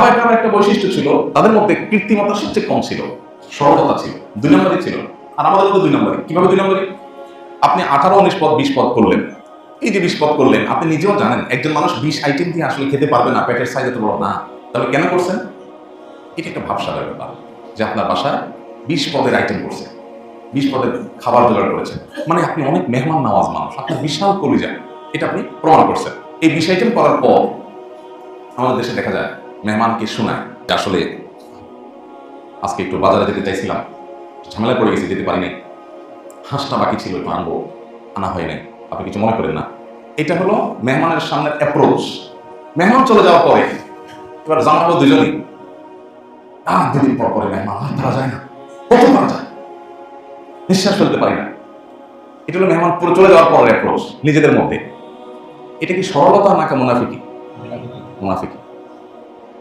সাহাবাহিকের একটা বৈশিষ্ট্য ছিল, তাদের মধ্যে কৃত্রিমতা সবচেয়ে কম ছিল, সরলতা ছিল, দুই নম্বরই ছিল। আর আমাদের মধ্যে দুই নম্বরই। দুই নম্বরই? আপনি আঠারো, উনিশ পদ, বিশ পদ করলেন। এই যে বিশ পদ করলেন, আপনি নিজেও জানেন, একজন মানুষ বিশ আইটেম দিয়ে আসলে খেতে পারবে না, পেটের সাইজ এত বড়। না। তাহলে কেন করছেন? এটা একটা ভাবসাবের ব্যাপার যে আপনার বাসায় বিশ পদের আইটেম করছে। বিশ পদের খাবার জোগাড় করেছেন মানে আপনি অনেক মেহমান নামাজ মানুষ, আপনার বিশাল কলিজা। এটা আপনি প্রমাণ করছেন। এই বিশ আইটেম করার পর আমাদের দেশে দেখা যায় মেহমানকে শোনায় যে আসলে আজকে একটু বাজারে যেতে চাইছিলাম ঝামেলা পড়ে গেছি, যেতে পারিনি। হাঁসটা বাকি ছিল, একটু আনব। আনা হয় নাই। আপনি কিছু মনে করেন না। এটা হলো মেহমানের সামনের অ্যাপ্রোচ মেহমান চলে যাওয়ার পরে, এবার জানাব দুজনই। আহ দুদিন পর পরে মেহমান, আর ধরা যায় না। কত ধরা যায়? নিঃশ্বাস ফেলতে পারি না। এটা হলো মেহমান পুরো চলে যাওয়ার পরের অ্যাপ্রোচ নিজেদের মধ্যে। এটা কি সরলতা নাকি মুনাফিকি? মুনাফিকি।